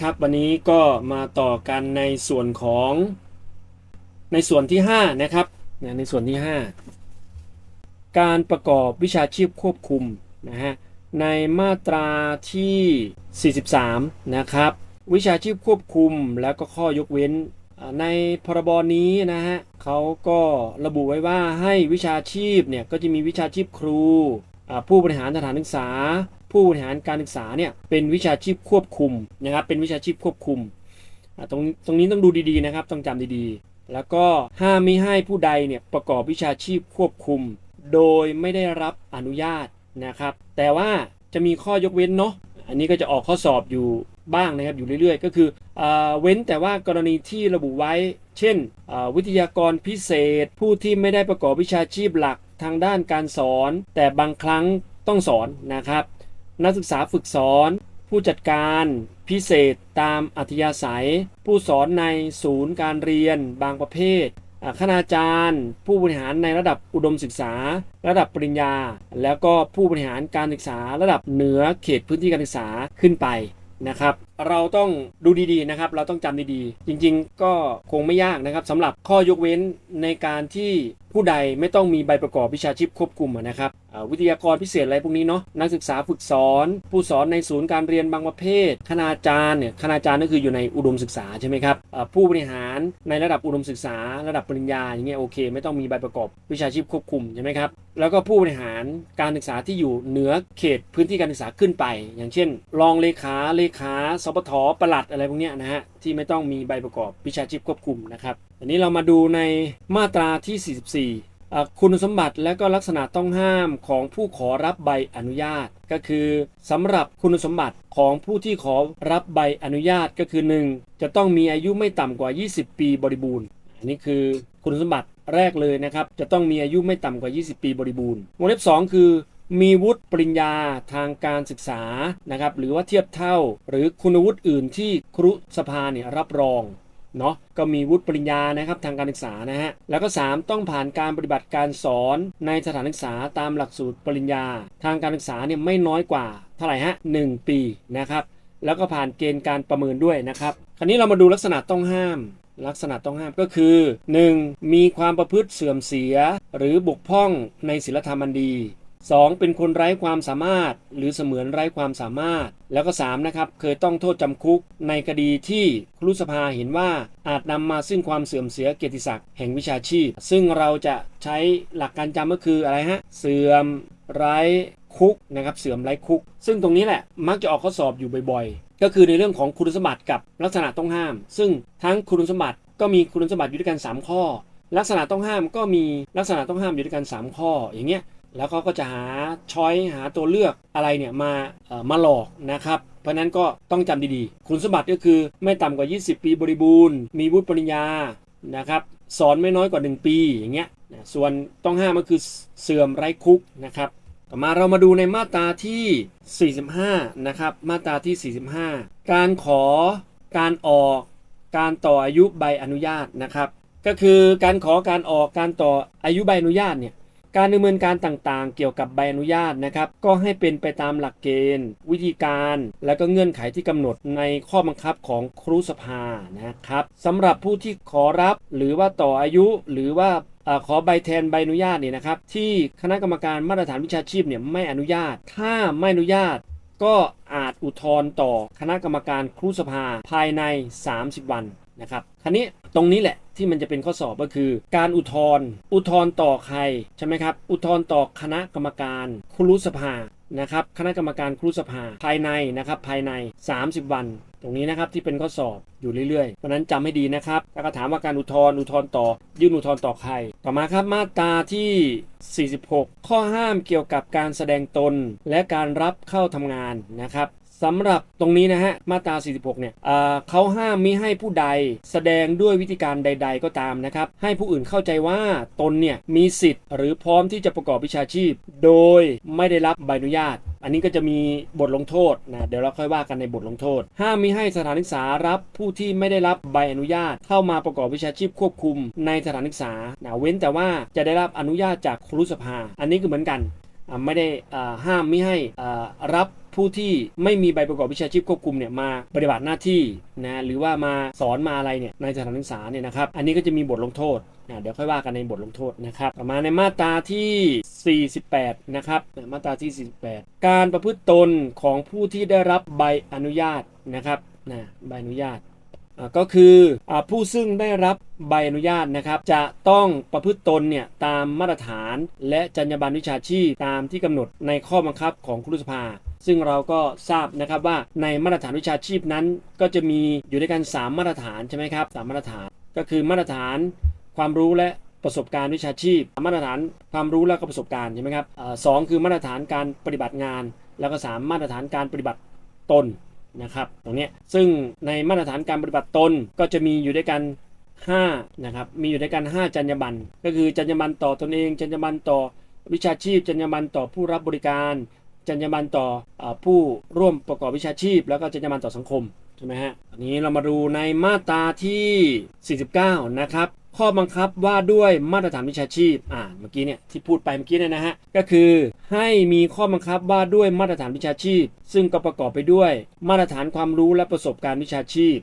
ครับ วันนี้ก็มาต่อกันในส่วนของในส่วนที่ 5 นะครับนะในส่วนที่ 5 การประกอบวิชาชีพควบคุมนะฮะในมาตราที่ 43 นะครับ วิชาชีพควบคุมแล้วก็ข้อยกเว้นในพรบนี้นะฮะเขาก็ระบุไว้ว่าให้วิชาชีพเนี่ยก็จะมีวิชาชีพครูผู้บริหารสถานศึกษา ผู้บริหารการศึกษาเนี่ยเป็นวิชาชีพควบคุมนะครับ เป็นวิชาชีพควบคุมตรงตรงนี้ต้องดูดีๆนะครับ ต้องจำดีๆ แล้วก็ห้ามไม่ให้ผู้ใดเนี่ยประกอบวิชาชีพควบคุม โดยไม่ได้รับอนุญาตนะครับ แต่ว่าจะมีข้อยกเว้นเนาะอันนี้ก็จะออกข้อสอบอยู่บ้างนะครับอยู่เรื่อยๆ ก็คืออเว้นแต่ว่ากรณีที่ระบุไว้ เช่น วิทยากรพิเศษ ผู้ที่ไม่ได้ประกอบวิชาชีพหลักทางด้านการสอน แต่บางครั้งต้องสอนนะครับ นักศึกษาฝึกสอน ผู้จัดการพิเศษตามอัธยาศัย ผู้สอนในศูนย์การเรียนบางประเภทคณาจารย์ ผู้บริหารในระดับอุดมศึกษา ระดับปริญญา แล้วก็ผู้บริหารการศึกษาระดับเหนือเขตพื้นที่การศึกษาขึ้นไปนะครับ เราต้องดูดีๆนะครับ เราต้องจำดีๆ จริงๆ ก็คงไม่ยากนะครับสำหรับข้อยกเว้นในการที่ผู้ใดไม่ต้องมีใบประกอบวิชาชีพควบคุมนะครับวิทยากรพิเศษอะไรพวกนี้เนาะนักศึกษาฝึกสอน ผู้สอนในศูนย์การเรียนบางประเภท คณาจารย์เนี่ยคณาจารย์ก็คืออยู่ในอุดมศึกษาใช่ไหมครับผู้บริหารในระดับอุดมศึกษา ระดับปริญญาอย่างเงี้ยโอเค ไม่ต้องมีใบประกอบวิชาชีพควบคุมใช่ไหมครับแล้วก็ผู้บริหารการศึกษาที่อยู่เหนือเขตพื้นที่การศึกษาขึ้นไป อย่างเช่น รองเลขาเลขาสปทประหลัดอะไรพวกนี้นะฮะที่ไม่ต้องมีใบประกอบวิชาชีพควบคุมนะครับอันนี้เรามาดูในมาตราที่ 44คุณสมบัติและก็ลักษณะต้องห้ามของผู้ขอรับใบอนุญาต ก็คือสำหรับคุณสมบัติของผู้ที่ขอรับใบอนุญาตก็คือ 1. จะต้องมีอายุไม่ต่ำกว่า 20 ปีบริบูรณ์อันนี้คือคุณสมบัติแรกเลยนะครับ จะต้องมีอายุไม่ต่ำกว่า 20 ปีบริบูรณ์วงเล็บ 2 คือ มีวุฒิปริญญาทางการศึกษานะครับหรือว่าเทียบเท่า หรือคุณวุฒิอื่นที่ครุสภาเนี่ยรับรองเนาะก็มีวุฒิปริญญานะครับทางการศึกษานะฮะแล้วก็ 3 ต้องผ่านการปฏิบัติการสอนในสถานศึกษาตามหลักสูตรปริญญา ทางการศึกษาเนี่ยไม่น้อยกว่าเท่าไหร่ฮะ1ปีนะครับแล้วก็ผ่านเกณฑ์การประเมินด้วยนะครับ คราวนี้เรามาดูลักษณะต้องห้าม ลักษณะต้องห้ามก็คือ 1. มีความประพฤติเสื่อมเสีย หรือบกพร่องในศีลธรรมอันดี 2. เป็นคนไร้ความสามารถ หรือเสมือนไร้ความสามารถ แล้วก็3นะครับเคยต้องโทษจำคุกในคดีที่ครุสภาเห็นว่าอาจนำมาซึ่งความเสื่อมเสียเกียรติศักดิ์แห่งวิชาชีพ ซึ่งเราจะใช้หลักการจำก็คืออะไรฮะเสื่อมไร้คุกนะครับเสื่อมไร้คุก ซึ่งตรงนี้แหละมักจะออกข้อสอบอยู่บ่อยๆ ก็คือในเรื่องของคุณสมบัติกับลักษณะต้องห้าม ซึ่งทั้งคุณสมบัติก็มีคุณสมบัติอยู่ด้วยกัน 3 ข้อ ลักษณะต้องห้ามก็มีลักษณะต้องห้ามอยู่ด้วยกัน 3 ข้ออย่างเงี้ย แล้วเขาก็จะหาช้อยหาตัวเลือกอะไรเนี่ยมาเอ่อมาหลอกนะครับ เพราะนั้นก็ต้องจำดีๆ คุณสมบัติก็คือไม่ต่ำกว่า 20 ปีบริบูรณ์ มีวุฒิปริญญานะครับสอนไม่น้อยกว่า 1 ปีอย่างเงี้ยส่วนต้องห้ามก็คือเสื่อมไร้คุกนะครับต่อมาเรามาดูในมาตราที่ 45 นะครับ มาตราที่ 45 การขอการออกการต่ออายุใบอนุญาตนะครับ ก็คือการขอการออกการต่ออายุใบอนุญาตเนี่ย การดำเนินการต่างๆ เกี่ยวกับใบอนุญาตนะครับ ก็ให้เป็นไปตามหลักเกณฑ์ วิธีการ และก็เงื่อนไขที่กำหนดในข้อบังคับของครูสภานะครับสำหรับผู้ที่ขอรับหรือว่าต่ออายุหรือว่าขอใบแทนใบอนุญาตเนี่ยนะครับที่คณะกรรมการมาตรฐานวิชาชีพเนี่ยไม่อนุญาต ถ้าไม่อนุญาตก็อาจอุทธรณ์ต่อคณะกรรมการครูสภาภายใน 30 วัน นะครับคันนี้ตรงนี้แหละที่มันจะเป็นข้อสอบก็คือ การอุทธรณ์อุทธรณ์ต่อใครใช่ไหมครับ อุทธรณ์ต่อคณะกรรมการครูสภานะครับ คณะกรรมการครูสภาภายในนะครับภายใน 30 วัน ตรงนี้นะครับที่เป็นข้อสอบอยู่เรื่อยๆเพราะนั้นจำให้ดีนะครับแล้วก็ถามว่าการอุทธรณ์อุทธรณ์ต่อ ยื่นอุทธรณ์ต่อใคร ต่อมาครับมาตราที่ 46 ข้อห้ามเกี่ยวกับการแสดงตนและการรับเข้าทำงานนะครับ สำหรับตรงนี้นะฮะมาตรา 46 เนี่ยเอ่อเขาห้ามมิให้ผู้ใดแสดงด้วยวิธีการใด ๆ ก็ตามนะครับ ให้ผู้อื่นเข้าใจว่าตนเนี่ยมีสิทธิ์ หรือพร้อมที่จะประกอบวิชาชีพ โดยไม่ได้รับใบอนุญาต อันนี้ก็จะมีบทลงโทษนะเดี๋ยวเราค่อยว่ากันในบทลงโทษ ห้ามมิให้สถานศึกษารับผู้ที่ไม่ได้รับใบอนุญาต เข้ามาประกอบวิชาชีพควบคุมในสถานศึกษานะเว้นแต่ว่าจะได้รับอนุญาตจากครูสภา อันนี้ก็เหมือนกัน ไม่ได้ห้ามไม่ให้รับผู้ที่ไม่มีใบประกอบวิชาชีพควบคุมเนี่ยมาปฏิบัติหน้าที่นะหรือว่ามาสอนมาอะไรเนี่ยในสถานศึกษาเนี่ยนะครับอันนี้ก็จะมีบทลงโทษนะเดี๋ยวค่อยว่ากันในบทลงโทษนะครับต่อมาในมาตราที่ 48 นะครับมาตราที่ 48 การประพฤติตนของผู้ที่ได้รับใบอนุญาตนะครับนะใบอนุญาต ก็คืออผู้ซึ่งได้รับใบอนุญาตนะครับ จะต้องประพฤติตนเนี่ยตามมาตรฐานและจรรยาบรรณวิชาชีพตามที่กำหนดในข้อบังคับของครุสภา ซึ่งเราก็ทราบนะครับว่าในมาตรฐานวิชาชีพนั้น ก็จะมีอยู่ด้วยกัน 3 มาตรฐานใช่ไหมครับสามมาตรฐาน ก็คือมาตรฐานความรู้และประสบการณ์วิชาชีพ มาตรฐานความรู้และก็ประสบการณ์ใช่ไหมครับสองคือมาตรฐานการปฏิบัติงาน แล้วก็สามมาตรฐานการปฏิบัติตน นะครับตรงนี้ซึ่งในมาตรฐานการปฏิบัติตนก็จะมีอยู่ด้วยกัน5นะครับมีอยู่ด้วยกัน 5 จรรยาบรรณก็คือจรรยาบรรณต่อตนเอง จรรยาบรรณต่อวิชาชีพ จรรยาบรรณต่อผู้รับบริการ จรรยาบรรณต่ออผู้ร่วมประกอบวิชาชีพ แล้วก็จรรยาบรรณต่อสังคมใช่ไหมฮะอันนี้เรามาดูในมาตราที่ 49 นะครับ ข้อบังคับว่าด้วยมาตรฐานวิชาชีพ อ่า เมื่อกี้เนี่ยที่พูดไปเมื่อกี้เนี่ยนะฮะ ก็คือให้มีข้อบังคับว่าด้วยมาตรฐานวิชาชีพ ซึ่งก็ประกอบไปด้วย มาตรฐานความรู้และประสบการณ์วิชาชีพ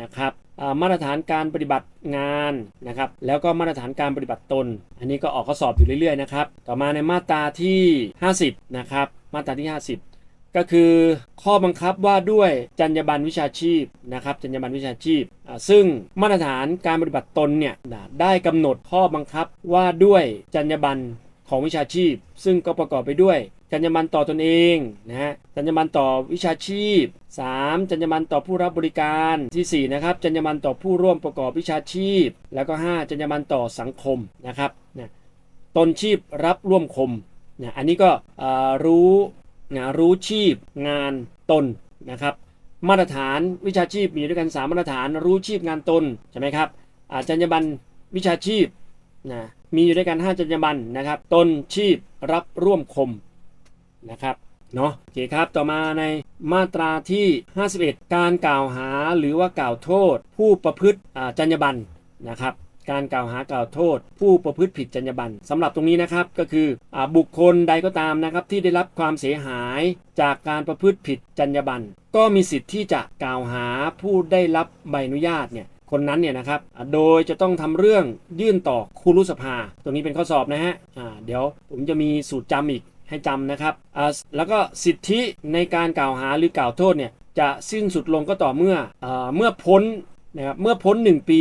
นะครับอ่ามาตรฐานการปฏิบัติงานนะครับ แล้วก็มาตรฐานการปฏิบัติตน อันนี้ก็ออกข้อสอบอยู่เรื่อยๆนะครับ ต่อมาในมาตราที่ 50 นะครับ มาตราที่ 50 ก็คือข้อบังคับว่าด้วยจรรยาบรรณวิชาชีพนะครับจรรยาบรรณวิชาชีพ ซึ่งมาตรฐานการปฏิบัติตนเนี่ยได้กำหนดข้อบังคับว่าด้วยจรรยาบรรณของวิชาชีพ ซึ่งก็ประกอบไปด้วยจรรยาบรรณต่อตนเองนะฮะจรรยาบรรณต่อวิชาชีพ 3. จรรยาบรรณต่อผู้รับบริการที่4นะครับจรรยาบรรณต่อผู้ร่วมประกอบวิชาชีพ แล้วก็ 5. จรรยาบรรณต่อสังคมนะครับนะตนชีพรับร่วมคมนะอันนี้ก็รู้ นะรู้ชีพงานตนนะครับ มาตรฐานวิชาชีพมีด้วยกัน 3 มาตรฐานรู้ชีพงานตนใช่ไหมครับอาจรรยาบรรณวิชาชีพนะมีอยู่ด้วยกัน 5จรรยาบรรณนะครับ ตนชีพรับร่วมคมนะครับเนาะโอเคครับต่อมาในมาตราที่ 51 การกล่าวหาหรือว่ากล่าวโทษ ผู้ประพฤติอาจรรยาบรรณนะครับ การกล่าวหากล่าวโทษ ผู้ประพฤติผิดจรรยาบรรณสำหรับตรงนี้นะครับก็คืออบุคคลใดก็ตามนะครับที่ได้รับความเสียหายจากการประพฤติผิดจรรยาบรรณก็มีสิทธิ์ที่จะกล่าวหาผู้ได้รับใบอนุญาตเนี่ยคนนั้นเนี่ยนะครับ โดยจะต้องทำเรื่องยื่นต่อครูรุสภา ตรงนี้เป็นข้อสอบนะฮะเดี๋ยวผมจะมีสูตรจำอีกให้จำนะครับ แล้วก็สิทธิในการกล่าวหาหรือกล่าวโทษเนี่ยจะสิ้นสุดลงก็ต่อเมื่ออเมื่อพ้นนะครับเมื่อพ้น 1 ปี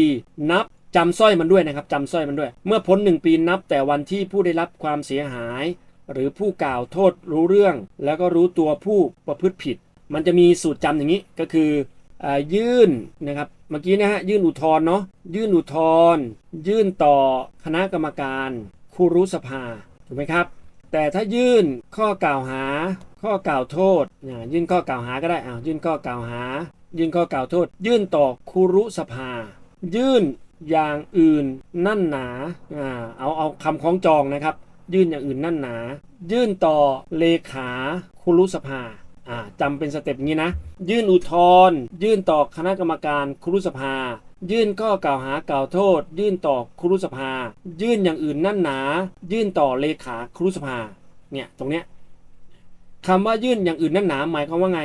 นับ จำสร้อยมันด้วยนะครับจำสร้อยมันด้วย เมื่อพ้น1ปีนับแต่วันที่ผู้ได้รับความเสียหาย หรือผู้กล่าวโทษรู้เรื่อง แล้วก็รู้ตัวผู้ประพฤติผิด มันจะมีสูตรจำอย่างนี้ก็คืออยื่นนะครับเมื่อกี้นะฮะยื่นอุทธรณ์เนาะยื่นอุทธรณ์ยื่นต่อคณะกรรมการครูรุสภาถูกไหมครับ แต่ถ้ายื่นข้อกล่าวหา ข้อกล่าวโทษยื่นข้อกล่าวหาก็ได้อ้าวยื่นข้อกล่าวหา ยื่นข้อกล่าวโทษ ยื่นต่อคูรุสภา ยื่น อย่างอื่นนั่นหนาอ่าเอาเอาคำคล้องจองนะครับ ยื่นอย่างอื่นนั่นหนา ยื่นต่อเลขาครูรุสภาอ่าจำเป็นสเต็ปนี้นะ ยื่นอุทธรณ์ยื่นต่อคณะกรรมการครูรุสภา ยื่นข้อกล่าวหากล่าวโทษ ยื่นต่อครูรุสภา ยื่นอย่างอื่นนั่นหนา ยื่นต่อเลขาครูรุสภาเนี่ยตรงเนี้ยคำว่ายื่นอย่างอื่นนั่นหนาหมายความว่าไง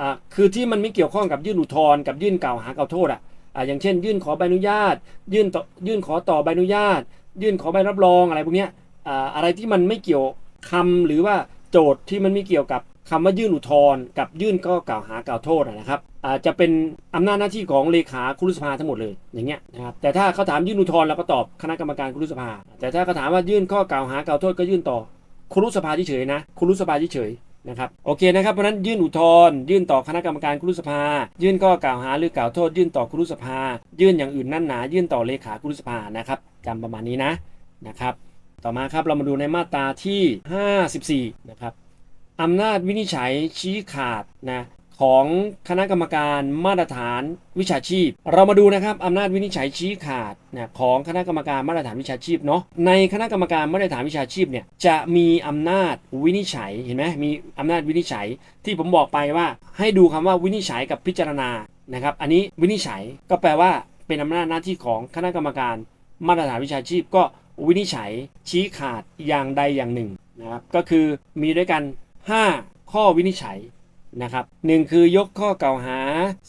อ่าคือที่มันไม่เกี่ยวข้องกับยื่นอุทธรณ์กับยื่นกล่าวหากล่าวโทษอะ อ่าอย่างเช่น ยื่นขอใบอนุญาต ยื่นต่อยื่นขอต่อใบอนุญาต ยื่นขอใบรับรองอะไรพวกเนี้ยอ่าอะไรที่มันไม่เกี่ยวคำหรือว่าโจทย์ที่มันไม่เกี่ยวกับคำว่ายื่นอุทธรณ์กับยื่นก็กล่าวหากล่าวโทษนะครับอ่าจะเป็นอำนาจหน้าที่ของเลขาคุรุสภาทั้งหมดเลยอย่างเงี้ยนะครับแต่ถ้าเขาถามยื่นอุทธรณ์เราก็ตอบคณะกรรมการคุรุสภา แต่ถ้าเขาถามว่ายื่นข้อกล่าวหากล่าวโทษก็ยื่นต่อคุรุสภาเฉยๆนะคุรุสภาเฉยๆ นะครับโอเคนะครับเพราะนั้นยื่นอุทธรณ์ยื่นต่อคณะกรรมการครุสภา ยื่นข้อกล่าวหาหรือกล่าวโทษ ยื่นต่อครุสภา ยื่นอย่างอื่นนั่นหนา ยื่นต่อเลขาครุสภานะครับจำประมาณนี้นะนะครับต่อมาครับเรามาดูในมาตราที่ 54นะครับอำนาจวินิจฉัยชี้ขาดนะ ของคณะกรรมการมาตรฐานวิชาชีพ เรามาดูนะครับอำนาจวินิจฉัยชี้ขาดนะของคณะกรรมการมาตรฐานวิชาชีพเนาะในคณะกรรมการมาตรฐานวิชาชีพเนี่ยจะมีอำนาจวินิจฉัยเห็นไหมมีอำนาจวินิจฉัยที่ผมบอกไปว่า ให้ดูคำว่าวินิจฉัยกับพิจารณานะครับอันนี้วินิจฉัยก็แปลว่าเป็นอำนาจหน้าที่ของคณะกรรมการมาตรฐานวิชาชีพ ก็วินิจฉัยชี้ขาดอย่างใดอย่างหนึ่งนะครับก็คือมีด้วยกัน 5 ข้อวินิจฉัย นะครับหนึ่งคือยกข้อกล่าวหา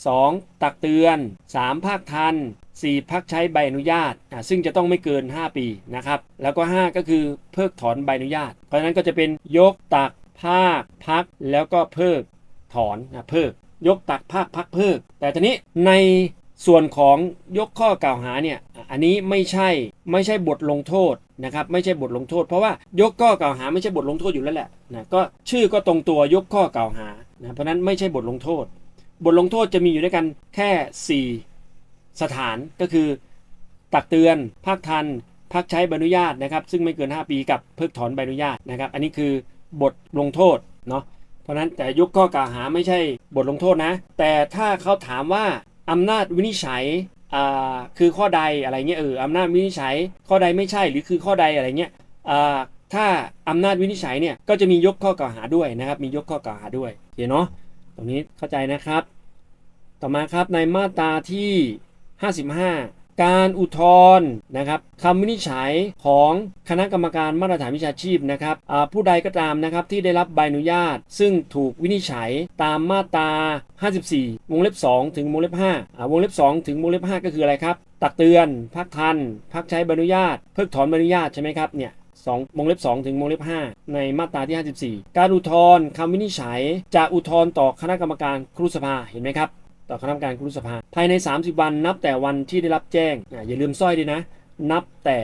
2 ตักเตือน 3 ภาคทัน 4 พักใช้ใบอนุญาตซึ่งจะต้องไม่เกิน 5 ปีนะครับแล้วก็ 5 ก็คือเพิกถอนใบอนุญาต เพราะฉะนั้นก็จะเป็นยกตักภาคพักแล้วก็เพิกถอนนะเพิกยกตักภาคพักเพิก แต่ทีนี้ในส่วนของยกข้อกล่าวหาเนี่ยอันนี้ไม่ใช่ไม่ใช่บทลงโทษนะครับไม่ใช่บทลงโทษ เพราะว่ายกข้อกล่าวหาไม่ใช่บทลงโทษอยู่แล้วแหละนะก็ชื่อก็ตรงตัวยกข้อกล่าวหา นะเพราะนั้นไม่ใช่บทลงโทษ บทลงโทษจะมีอยู่ด้วยกันแค่ 4 สถานก็คือ ตักเตือนภาคทันพักใช้ใบอนุญาตนะครับ ซึ่งไม่เกิน 5 ปีกับเพิกถอนใบอนุญาตนะครับ อันนี้คือบทลงโทษเนาะเพราะนั้นแต่ยกข้อกล่าวหาไม่ใช่บทลงโทษนะ แต่ถ้าเขาถามว่าอำนาจวินิจฉัยคือข้อใดอะไรเงี้ยเอออำนาจวินิจฉัยข้อใดไม่ใช่หรือคือข้อใดอะไรเงี้ยถ้าอำนาจวินิจฉัยเนี่ยก็จะมียกข้อกล่าวหาด้วยนะครับ มียกข้อกล่าวหาด้วย เห็นเนาะตรงนี้เข้าใจนะครับ ต่อมาครับในมาตราที่ 55 การอุทธรณ์นะครับคำวินิจฉัยของคณะกรรมการมาตรฐานวิชาชีพนะครับผู้ใดก็ตามนะครับที่ได้รับใบอนุญาต ซึ่งถูกวินิจฉัยตามมาตรา 54 วงเล็บ 2 ถึงวงเล็บ5อ่าวงเล็บ 2 ถึงวงเล็บ 5 ก็คืออะไรครับ ตักเตือน พักทัน พักใช้ใบอนุญาต เพิกถอนใบอนุญาตใช่ไหมครับเนี่ย สองวงเล็บ 2 ถึงวงเล็บ 5 ในมาตราที่ 54 การอุทธรณ์คำวินิจฉัย จะอุทธรณ์ต่อคณะกรรมการครุสภาเห็นไหมครับ ต่อคณะกรรมการครุสภา ภายใน 30 วันนับแต่วันที่ได้รับแจ้งอย่าลืมสร้อยด้วยนะ นับแต่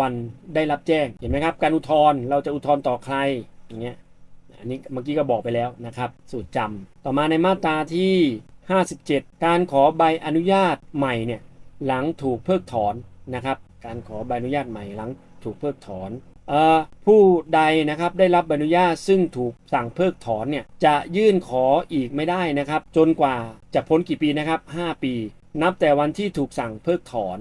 วันได้รับแจ้งเห็นไหมครับ การอุทธรณ์เราจะอุทธรณ์ต่อใครอย่างเงี้ยอันนี้เมื่อกี้ก็บอกไปแล้วนะครับ สูตรจำต่อมาในมาตราที่ 57 การขอใบอนุญาตใหม่เนี่ยหลังถูกเพิกถอนนะครับ การขอใบอนุญาตใหม่หลังถูกเพิกถอน ผู้ใดนะครับได้รับอนุญาตซึ่งถูกสั่งเพิกถอนเนี่ยจะยื่นขออีกไม่ได้นะครับ จนกว่าจะพ้นกี่ปีนะครับ 5 ปี นับแต่วันที่ถูกสั่งเพิกถอน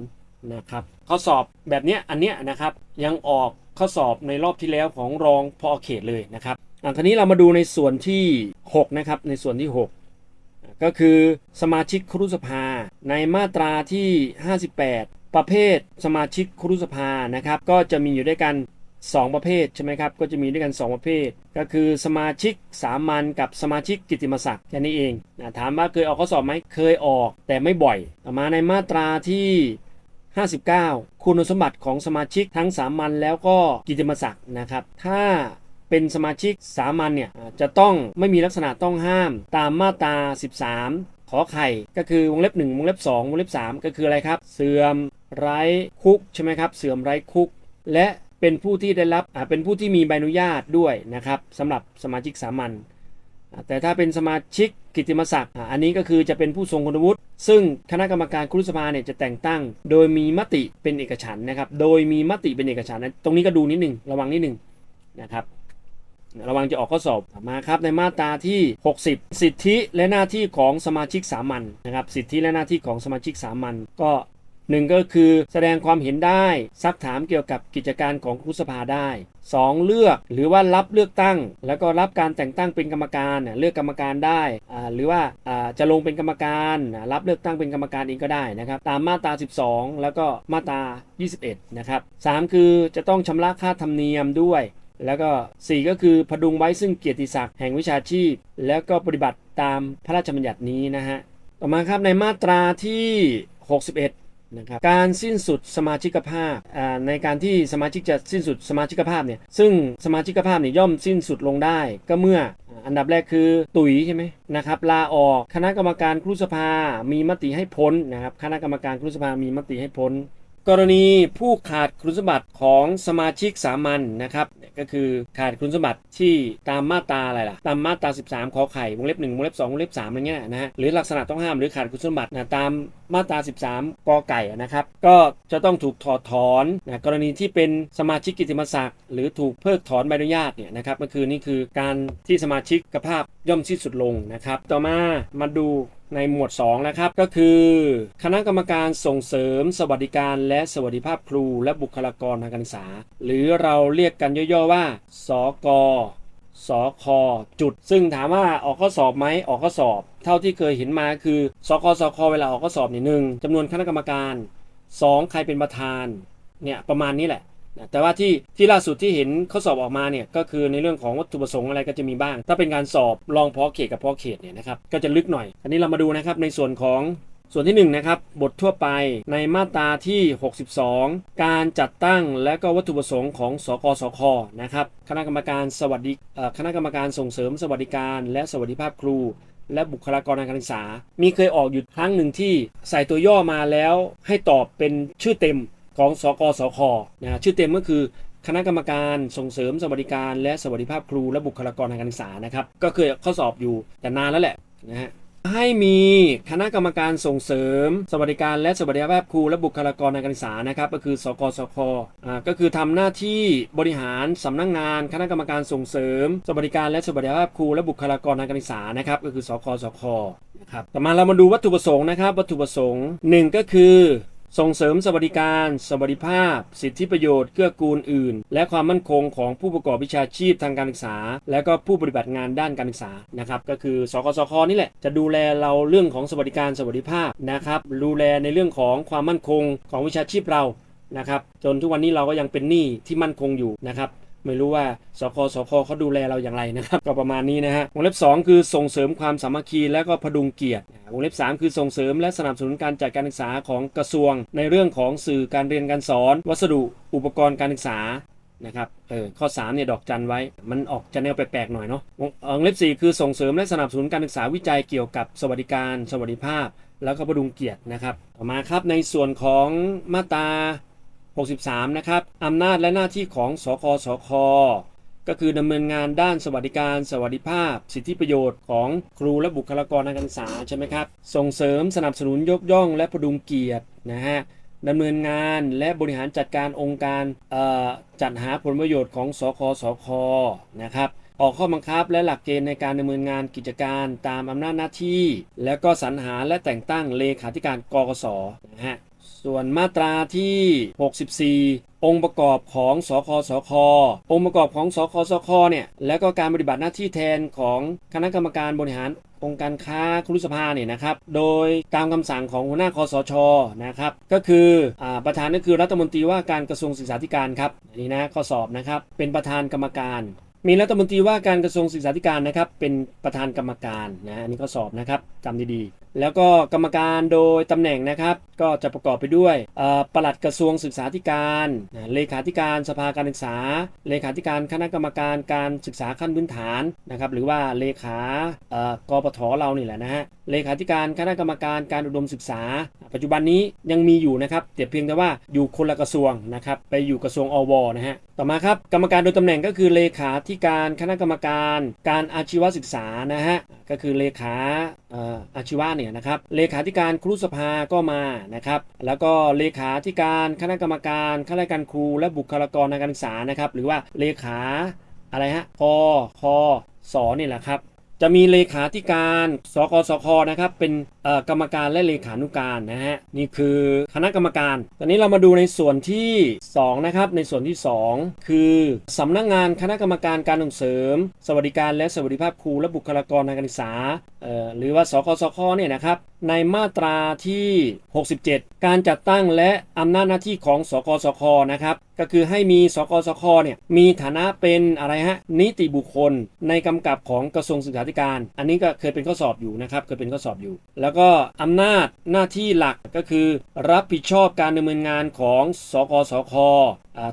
นะครับข้อสอบแบบเนี้ยอันเนี้ยนะครับยังออกข้อสอบในรอบที่แล้วของรองพอเขตเลยนะครับอะทีนี้เรามาดูในส่วนที่ 6 นะครับ ในส่วนที่ 6ก็คือสมาชิกครุสภาในมาตราที่ 58 ประเภทสมาชิกครุสภานะครับ ก็จะมีอยู่ด้วยกัน 2 ประเภทใช่ไหมครับ ก็จะมีด้วยกัน 2 ประเภท ก็คือสมาชิกสามัญกับสมาชิกกิตติมศักดิ์แค่นี้เองนะถามว่าเคยออกข้อสอบไหมเคยออกแต่ไม่บ่อย ต่อมาในมาตราที่ 59 คุณสมบัติของสมาชิกทั้งสามัญแล้วก็กิตติมศักดิ์นะครับ ถ้าเป็นสมาชิกสามัญเนี่ยจะต้องไม่มีลักษณะต้องห้ามตามมาตรา 13 ขอไข่ ก็คือวงเล็บ 1 วงเล็บ 2 วงเล็บ 3 ก็คืออะไรครับ เสื่อมไร้คุกใช่ไหมครับ เสื่อมไร้คุก และ เป็นผู้ที่ได้รับอ่าเป็นผู้ที่มีใบอนุญาตด้วยนะครับสำหรับสมาชิกสามัญแต่ถ้าเป็นสมาชิกกิติมศักดิ์อันนี้ก็คือจะเป็นผู้ทรงคุณวุฒิซึ่งคณะกรรมการครุสภาเนี่ยจะแต่งตั้ง โดยมีมติเป็นเอกฉันนะครับ โดยมีมติเป็นเอกฉันนะตรงนี้ก็ดูนิดหนึ่งระวังนิดหนึ่งนะครับ ระวังจะออกข้อสอบมาครับในมาตราที่ 60 สิทธิและหน้าที่ของสมาชิกสามัญนะครับ สิทธิและหน้าที่ของสมาชิกสามัญก็ หนึ่งก็คือแสดงความเห็นได้ ซักถามเกี่ยวกับกิจการของครุสภาได้ 2. เลือกหรือว่ารับเลือกตั้ง แล้วก็รับการแต่งตั้งเป็นกรรมการเลือกกรรมการได้ หรือว่าจะลงเป็นกรรมการ รับเลือกตั้งเป็นกรรมการเองก็ได้นะครับตามมาตรา 12 แล้วก็มาตรา 21 นะครับ 3 คือจะต้องชำระค่าธรรมเนียมด้วย แล้วก็ 4 ก็คือพดุงไว้ซึ่งเกียรติศักดิ์แห่งวิชาชีพ แล้วก็ปฏิบัติตามพระราชบัญญัตินี้นะฮะต่อมาครับในมาตราที่ 61 นะครับการสิ้นสุดสมาชิกภาพในการที่สมาชิกจะสิ้นสุดสมาชิกภาพเนี่ยซึ่งสมาชิกภาพเนี่ยย่อมสิ้นสุดลงได้ ก็เมื่ออันดับแรกคือตุ๋ยใช่ไหมนะครับลาออกคณะกรรมการครุสภา มีมติให้พ้นนะครับคณะกรรมการครุสภา มีมติให้พ้น กรณีผู้ขาดคุณสมบัติของสมาชิกสามัญนะครับก็คือขาดคุณสมบัติที่ตามมาตราอะไรล่ะตามมาตรา 13 ขอไข่วงเล็บ1วงเล็บ2วงเล็บ3อะไรเงี้ยนะฮะหรือลักษณะต้องห้ามหรือขาดคุณสมบัตินะตาม มาตรา 13 กอไก่นะครับ ก็จะต้องถูกถอดถอนนะกรณีที่เป็นสมาชิกกิตติมศักดิ์หรือถูกเพิกถอนใบอนุญาตเนี่ยนะครับก็คือนี่คือการที่สมาชิกภาพย่อมสิ้นสุดลงนะครับ ต่อมามาดูในหมวด2นะครับก็คือคณะกรรมการส่งเสริม สวัสดิการ และสวัสดิภาพครู และบุคลากรทางการศึกษา หรือเราเรียกกันย่อๆว่า สก สคจุด ซึ่งถามว่าออกข้อสอบไหมออกข้อสอบ เท่าที่เคยเห็นมาคือสกสคเวลาออกข้อสอบเนี่ยหนึ่งจำนวนคณะกรรมการ 2 ใครเป็นประธานเนี่ยประมาณนี้แหละแต่ว่าที่ที่ล่าสุดที่เห็นข้อสอบออกมาเนี่ยก็คือในเรื่องของวัตถุประสงค์อะไรก็จะมีบ้าง ถ้าเป็นการสอบรองเพาะเขตกับเพาะเขตเนี่ยนะครับก็จะลึกหน่อย อันนี้เรามาดูนะครับในส่วนของ ส่วนที่1นงนะครับบททั่วไปในมาตราที่ 62 การจัดตั้งและก็วัตถุประสงค์ของสกสคนะครับคณะกรรมการสวัสดิคณะกรรมการส่งเสริมสวัสดิการ และสวัสดิภาพครู และบุคลากรทางการศึกษา มีเคยออกอยู่ครั้งหนึ่งที่ใส่ตัวย่อมาแล้วให้ตอบเป็นชื่อเต็มของสกสคนะชื่อเต็มก็คือคณะกรรมการส่งเสริมสวัสดิการ และสวัสดิภาพครูและบุคลากรทางการศึกษานะครับก็เคยข้อสอบอยู่แต่นานแล้วแหละนะฮะ ให้มีคณะกรรมการส่งเสริม สวัสดิการและสวัสดิภาพครูและบุคลากรทางการศึกษานะครับก็คือสกสคอ่าก็คือทำหน้าที่บริหารสำนักงาน คณะกรรมการส่งเสริม สวัสดิการและสวัสดิภาพครูและบุคลากรทางการศึกษานะครับก็คือสกสคนะครับต่อมาเรามาดูวัตถุประสงค์นะครับ วัตถุประสงค์หนึ่งก็คือ ส่งเสริมสวัสดิการ สวัสดิภาพ สิทธิประโยชน์ เกื้อกูลอื่น และความมั่นคงของผู้ประกอบวิชาชีพทางการศึกษา และก็ผู้ปฏิบัติงานด้านการศึกษานะครับก็คือสกสคนี่แหละจะดูแลเราเรื่องของสวัสดิการสวัสดิภาพนะครับดูแลในเรื่องของความมั่นคงของวิชาชีพเรานะครับจนทุกวันนี้เราก็ยังเป็นหนี้ที่มั่นคงอยู่นะครับ ไม่รู้ว่าสคสคเขาดูแลเราอย่างไรนะครับก็ประมาณนี้นะฮะวงเล็บ 2 คือส่งเสริมความสามัคคีและก็พดุงเกียรติวงเล็บ 3 คือส่งเสริมและสนับสนุนการจัดการศึกษาของกระทรวง ในเรื่องของสื่อการเรียนการสอน วัสดุอุปกรณ์การศึกษานะครับเออข้อ3เนี่ยดอกจันไว้มันออกจะแนวแปลกๆหน่อยเนาะวงงเล็บ 4 คือส่งเสริมและสนับสนุนการศึกษาวิจัยเกี่ยวกับสวัสดิการ สวัสดิภาพ แล้วก็พดุงเกียรตินะครับต่อมาครับในส่วนของมาตรา 63 นะครับอำนาจและหน้าที่ของสกสคก็คือดำเนินงานด้านสวัสดิการ สวัสดิภาพ สิทธิประโยชน์ของครูและบุคลากรทางการศึกษาใช่ไหมครับ ส่งเสริมสนับสนุนยกย่องและพดุงเกียรตินะฮะดำเนินงานและบริหารจัดการองค์การจัดหาผลประโยชน์ของสคสคนะครับออกข้อบังคับและหลักเกณฑ์ในการดำเนินงานกิจการตามอำนาจหน้าที่ แล้วก็สรรหาและแต่งตั้งเลขาธิการกกสนะฮะ ส่วนมาตราที่ 64 องค์ประกอบของสคสค องค์ประกอบของสคสคเนี่ยและก็การปฏิบัติหน้าที่แทนของคณะกรรมการบริหารองค์การค้าครุสภาเนี่ยนะครับ โดยตามคำสั่งของหัวหน้าคอสชนะครับ ก็คืออประธานก็คือรัฐมนตรีว่าการกระทรวงศึกษาธิการครับนนี้นะข้อสอบนะครับ เป็นประธานกรรมการ มีรัฐมนตรีว่าการกระทรวงศึกษาธิการนะครับ เป็นประธานกรรมการนะอันนี้ข้อสอบนะครับจำดีๆ แล้วก็กรรมการโดยตำแหน่งนะครับ ก็จะประกอบไปด้วยเอ่อปลัดกระทรวงศึกษาธิการ เลขาธิการสภาการศึกษา เลขาธิการคณะกรรมการการศึกษาขั้นพื้นฐานนะครับหรือว่าเลขาเอ่อกปทเรานี่แหละนะฮะเลขาธิการคณะกรรมการการอุดมศึกษา ปัจจุบันนี้ยังมีอยู่นะครับแต่เพียงแต่ว่าอยู่คนละกระทรวงนะครับไปอยู่กระทรวงอวนะฮะต่อมาครับกรรมการโดยตำแหน่งก็คือเลขาธิการคณะกรรมการ การอาชีวศึกษานะฮะก็คือเลขาเอ่ออาชีวะเนี่ยนะครับเลขาธิการครุสภาก็มานะครับ แล้วก็เลขาธิการคณะกรรมการข้าราชการครู และบุคลากรทางการศึกษานะครับ หรือว่าเลขาอะไรฮะพอคอสอนี่แหละครับจะมีเลขาธิการสกสคนะครับเป็นกรรมการและเลขานุการนะฮะนี่คือคณะกรรมการ ตอนนี้เรามาดูในส่วนที่2นะครับในส่วนที่ 2 คือสำนักงานคณะกรรมการการส่งเสริม สวัสดิการและสวัสดิภาพครูและบุคลากรทางการศึกษาหรือว่าสกสคเนี่ยนะครับในมาตราที่ 67 การจัดตั้งและอำนาจหน้าที่ของสกสคนะครับก็คือให้มีสกสคเนี่ยมีฐานะเป็นอะไรฮะนิติบุคคลในกำกับของกระทรวงศึกษาธิการ อันนี้ก็เคยเป็นข้อสอบอยู่นะครับเคยเป็นข้อสอบอยู่ แล้วก็อำนาจหน้าที่หลักก็คือรับผิดชอบการดำเนินงานของสกสค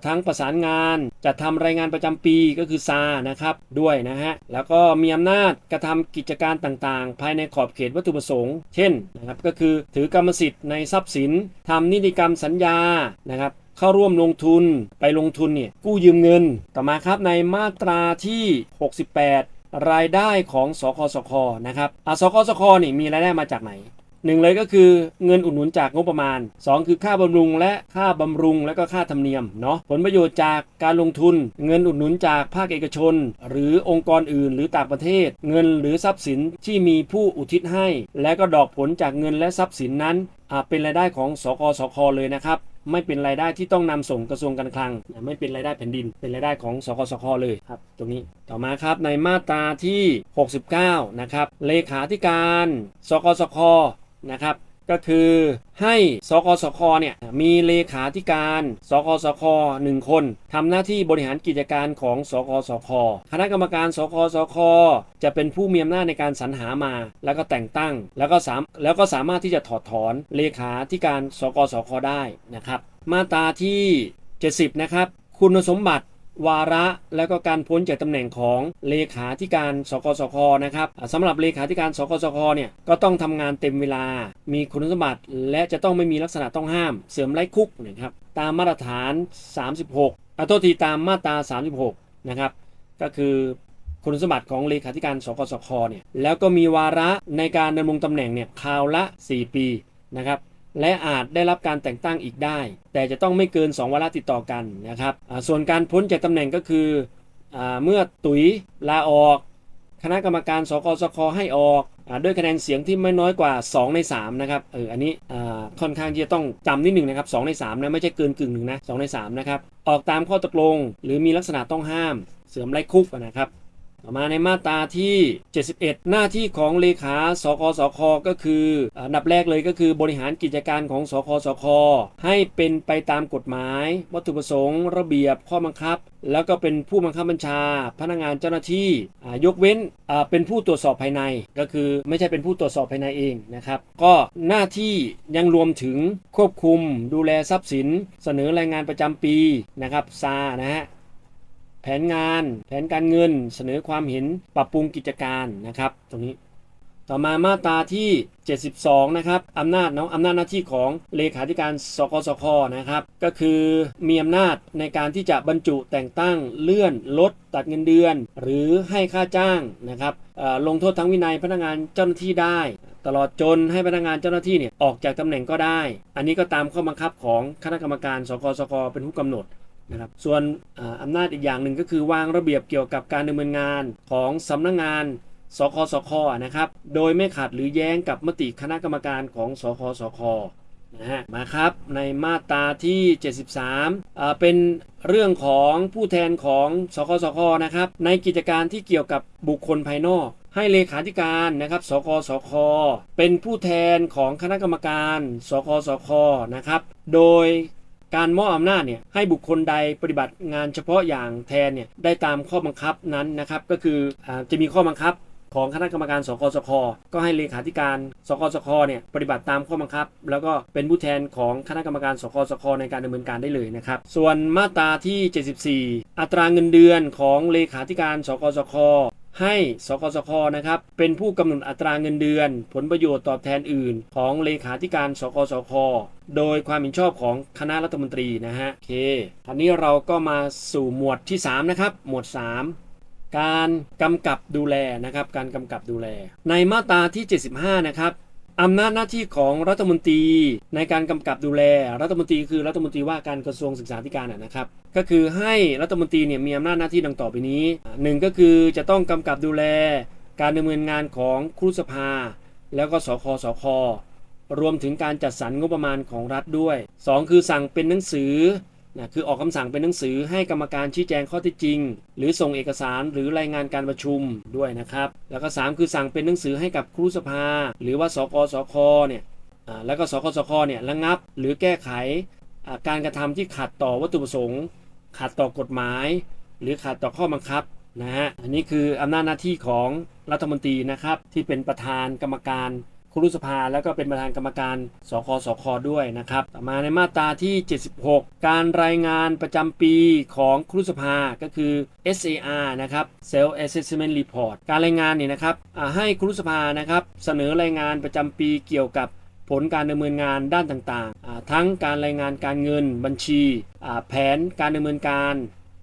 ทั้งประสานงานจัดทำรายงานประจำปีก็คือซานะครับด้วยนะฮะแล้วก็มีอำนาจกระทำกิจการต่างๆ ภายในขอบเขตวัตถุประสงค์ เช่นนะครับก็คือถือกรรมสิทธิ์ในทรัพย์สินทำนิติกรรมสัญญานะครับเข้าร่วมลงทุนไปลงทุนเนี่ยกู้ยืมเงิน ต่อมาครับในมาตราที่ 68 รายได้ของสคสคนะครับอะสคสคนี่มีรายได้มาจากไหน หนึ่งเลยก็คือเงินอุดหนุนจากงบประมาณ 2 คือค่าบำรุงและค่าบำรุงและก็ค่าธรรมเนียมเนาะผลประโยชน์จากการลงทุน เงินอุดหนุนจากภาคเอกชน หรือองค์กรอื่น หรือต่างประเทศ เงินหรือทรัพย์สินที่มีผู้อุทิศให้ และก็ดอกผลจากเงินและทรัพย์สินนั้นเป็นรายได้ของสกสคเลยนะครับไม่เป็นรายได้ที่ต้องนำส่งกระทรวงการคลัง ไม่เป็นรายได้แผ่นดิน เป็นรายได้ของสกสคเลยครับ ตรงนี้ต่อมาครับในมาตราที่ 69 นะครับเลขาธิการ สกสค นะครับก็คือให้สกสคเนี่ยมีเลขาธิการ สกสคหนึ่งคนทำหน้าที่บริหารกิจการของ สกสคคณะกรรมการสกสคจะเป็นผู้มีอำนาจในการสรรหามา แล้วก็แต่งตั้ง แล้วก็สามแล้วก็สามารถที่จะถอดถอนเลขาธิการ สกสคได้นะครับ มาตราที่ 70 นะครับ คุณสมบัติ วาระและก็การพ้นจากตำแหน่งของเลขาธิการสกสคนะครับอ่าสำหรับเลขาธิการสกสคเนี่ยก็ต้องทำงานเต็มเวลา มีคุณสมบัติ และจะต้องไม่มีลักษณะต้องห้าม เสื่อมไร้คุกนะครับตามมาตรฐาน 36อะโทษทีตามมาตรา 36 นะครับ ก็คือคุณสมบัติของเลขาธิการสกสคเนี่ยแล้วก็มีวาระในการดำรงตำแหน่งเนี่ยคราวละ 4 ปีนะครับ และอาจได้รับการแต่งตั้งอีกได้ แต่จะต้องไม่เกิน 2 วาระติดต่อกันนะครับส่วนการพ้นจากตำแหน่งก็คืออเมื่อตุ๋ยลาออก คณะกรรมการสกสคให้ออกอด้วยคะแนนเสียงที่ไม่น้อยกว่า 2 ใน 3 นะครับเอออันนี้ค่อนข้างที่จะต้องจำนิดหนึ่งนะครับ2ใน3นะไม่ใช่เกินกึ่งหนึ่งนะ2ใน3นะครับออกตามข้อตกลง หรือมีลักษณะต้องห้าม เสื่อมไร้คุกนะครับ ต่อมาในมาตราที่ 71 หน้าที่ของเลขาสกสคก็คืออันดับแรกเลยก็คือบริหารกิจการของสคสคให้เป็นไปตามกฎหมาย วัตถุประสงค์ ระเบียบข้อบังคับ แล้วก็เป็นผู้บังคับบัญชา พนักงานเจ้าหน้าที่ยกเว้นเป็นผู้ตรวจสอบภายใน ก็คือไม่ใช่เป็นผู้ตรวจสอบภายในเองนะครับ ก็หน้าที่ยังรวมถึงควบคุม ดูแลทรัพย์สิน เสนอรายงานประจำปีนะครับซานะฮะ แผนงาน แผนการเงิน เสนอความเห็นปรับปรุงกิจการนะครับ ตรงนี้ต่อมามาตราที่ 72 นะครับอำนาจเนาะอำนาจหน้าที่ของเลขาธิการสกสคนะครับ ก็คือมีอำนาจในการที่จะบรรจุแต่งตั้งเลื่อนลด ตัดเงินเดือน หรือให้ค่าจ้างนะครับลงโทษทั้งวินัยพนักงานเจ้าหน้าที่ได้ ตลอดจนให้พนักงานเจ้าหน้าที่เนี่ยออกจากตำแหน่งก็ได้ อันนี้ก็ตามข้อบังคับของคณะกรรมการสกสคเป็นผู้กำหนด นะครับส่วนอำนาจอีกอย่างหนึ่งก็คือวางระเบียบเกี่ยวกับการดำเนินงานของสำนักงานสคสคนะครับ โดยไม่ขัดหรือแย้งกับมติคณะกรรมการของสคสคนะฮะมาครับในมาตราที่ 73อ่าเป็นเรื่องของผู้แทนของสคสคนะครับ ในกิจการที่เกี่ยวกับบุคคลภายนอก ให้เลขาธิการนะครับ สคสคเป็นผู้แทนของคณะกรรมการ สคสคนะครับ โดย การมอบอำนาจเนี่ยให้บุคคลใดปฏิบัติงานเฉพาะอย่างแทนเนี่ยได้ตามข้อบังคับนั้นนะครับ ก็คืออจะมีข้อบังคับของคณะกรรมการสกสค ก็ให้เลขาธิการสกสคเนี่ยปฏิบัติตามข้อบังคับ แล้วก็เป็นผู้แทนของคณะกรรมการสกสค ในการดำเนินการได้เลยนะครับ ส่วนมาตราที่ 74 อัตราเงินเดือนของเลขาธิการสกสค ให้สกสคนะครับเป็นผู้กำหนดอัตราเงินเดือน ผลประโยชน์ตอบแทนอื่น ของเลขาธิการสกสคโดยความเห็นชอบของคณะรัฐมนตรีนะฮะโอเคอันนี้เราก็มาสู่หมวดที่ 3 นะครับ หมวด 3การกำกับดูแลนะครับ การกำกับดูแล ในมาตราที่ 75 นะครับ อำนาจหน้าที่ของรัฐมนตรีในการกำกับดูแล รัฐมนตรีคือรัฐมนตรีว่าการกระทรวงศึกษาธิการนะครับ ก็คือให้รัฐมนตรีเนี่ยมีอำนาจหน้าที่ดังต่อไปนี้หนึ่งก็คือจะต้องกำกับดูแล การดำเนินงานของครุสภา แล้วก็สคสครวมถึงการจัดสรรงบประมาณของรัฐด้วย 2 คือสั่งเป็นหนังสือ นะคือออกคำสั่งเป็นหนังสือให้กรรมการชี้แจงข้อเท็จจริง หรือส่งเอกสารหรือรายงานการประชุมด้วยนะครับ แล้วก็ 3 คือสั่งเป็นหนังสือให้กับครูสภา หรือว่าสกสคเนี่ยแล้วก็สคสคเนี่ยระงับ หรือแก้ไขการกระทำที่ขัดต่อวัตถุประสงค์ ขัดต่อกฎหมาย หรือขัดต่อข้อบังคับนะฮะอันนี้คืออำนาจหน้าที่ของรัฐมนตรีนะครับที่เป็นประธานกรรมการ ครุสภาแล้วก็เป็นประธานกรรมการสคสคด้วยนะครับต่อมาในมาตราที่ 76 การรายงานประจำปีของครุสภาก็คือ SAR นะครับ Self Assessment Report การรายงานเนี่ยนะครับให้ครุสภานะครับเสนอรายงานประจำปีเกี่ยวกับผลการดำเนินงานด้านต่างๆ ทั้งการรายงานการเงินบัญชี แผนการดำเนินการ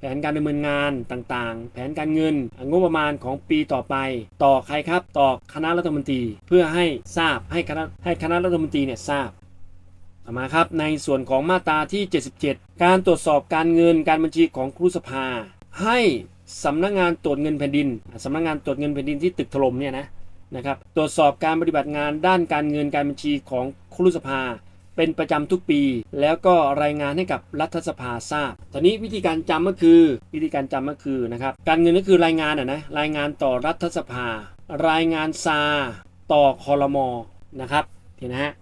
แผนการดำเนินงานต่างๆ แผนการเงินงบประมาณของปีต่อไป ต่อใครครับต่อคณะรัฐมนตรี เพื่อให้ทราบให้คณะให้คณะรัฐมนตรีเนี่ยทราบต่อมาครับในส่วนของมาตราที่ 77 การตรวจสอบการเงินการบัญชีของครูสภา ให้สำนักงานตรวจเงินแผ่นดินสำนักงานตรวจเงินแผ่นดินที่ตึกถล่มเนี่ยนะนะครับตรวจสอบการปฏิบัติงานด้านการเงินการบัญชีของครูสภา เป็นประจำทุกปี แล้วก็รายงานให้กับรัฐสภาทราบตอนนี้วิธีการจำก็คือ วิธีการจำก็คือนะครับการเงินก็คือรายงานอะนะรายงานต่อรัฐสภา รายงานซาต่อคอรมอนะครับเห็นนะฮะ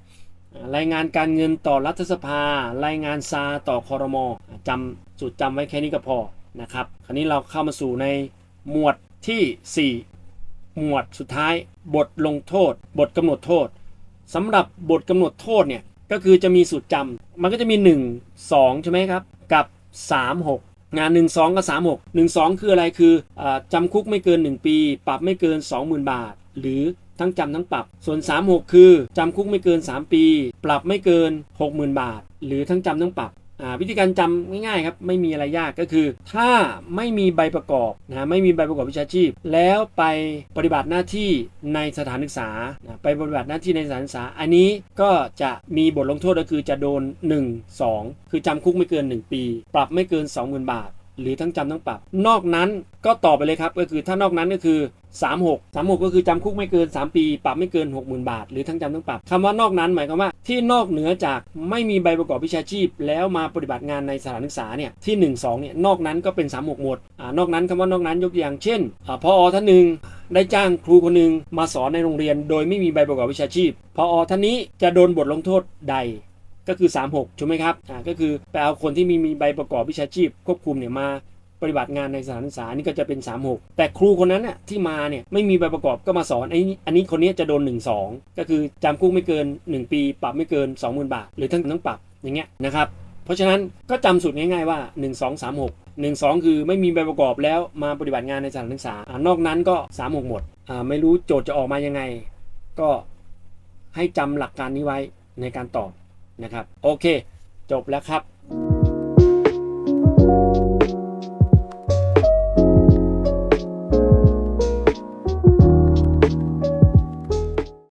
รายงานการเงินต่อรัฐสภา รายงานซาต่อคอรมอจำสูตรจำไว้แค่นี้ก็พอนะครับ คราวนี้เราเข้ามาสู่ในหมวดทีสี่4 หมวดสุดท้าย บทลงโทษ บทกำหนดโทษสำหรับบทกำหนดโทษเนี่ย ก็คือจะมีสูตรจำมันก็จะมี 1 2 ใช่ไหมครับ กับ 3 6 งาน 1 2 กับ 3 6 1 2 คืออะไรคืออจำคุกไม่เกิน 1 ปี ปรับไม่เกิน 20,000 บาท หรือทั้งจำทั้งปรับ ส่วน 3 6 คือจำคุกไม่เกิน 3 ปี ปรับไม่เกิน 60,000 บาท หรือทั้งจำทั้งปรับ วิธีการจำง่ายๆครับไม่มีอะไรยากก็คือ ถ้าไม่มีใบประกอบนะไม่มีใบประกอบวิชาชีพ แล้วไปปฏิบัติหน้าที่ในสถานศึกษาไปปฏิบัติหน้าที่ในสถานศึกษา อันนี้ก็จะมีบทลงโทษก็คือจะโดน 1 2 คือจำคุกไม่เกิน 1 ปี ปรับไม่เกิน 20,000 บาท หรือทั้งจำทั้งปรับ นอกนั้นก็ต่อไปเลยครับ ก็คือถ้านอกนั้นก็คือ 36 36 ก็คือจำคุกไม่เกิน 3 ปี ปรับไม่เกิน 60,000 บาท หรือทั้งจำทั้งปรับคำว่านอกนั้นหมายความว่า ที่นอกเหนือจากไม่มีใบประกอบวิชาชีพ แล้วมาปฏิบัติงานในสถานศึกษาเนี่ยที่ 1 2เนี่ยนอกนั้นก็เป็น 36 หมดอ่านอกนั้นคำว่านอกนั้นยกตัวอย่างเช่นอพอท่านหนึ่งได้จ้างครูคนหนึ่งมาสอนในโรงเรียน โดยไม่มีใบประกอบวิชาชีพพอท่านนี้จะโดนบทลงโทษใด ก็คือ 36ถูกไหมครับอ่าก็คือไปเอาคนที่มีมีใบประกอบวิชาชีพควบคุมเนี่ยมาปฏิบัติงานในสถานศึกษานี่ก็จะเป็น 36 แต่ครูคนนั้นน่ะที่มาเนี่ยไม่มีใบประกอบก็มาสอนไอ้นี่อันนี้คนนี้จะโดน 1 2 ก็คือจำคุกไม่เกิน 1 ปี ปรับไม่เกิน 20,000 บาท หรือทั้งทั้งปรับอย่างเงี้ยนะครับเพราะฉะนั้นก็จำสูตรง่ายๆว่า 1 2 3 6 1 2 คือไม่มีใบประกอบแล้วมาปฏิบัติงานในสถานศึกษาอ่านอกนั้นก็ 36 หมดอ่าไม่รู้โจทย์จะออกมายังไง ก็ให้จำหลักการนี้ไว้ในการตอบ นะครับ โอเค จบแล้วครับ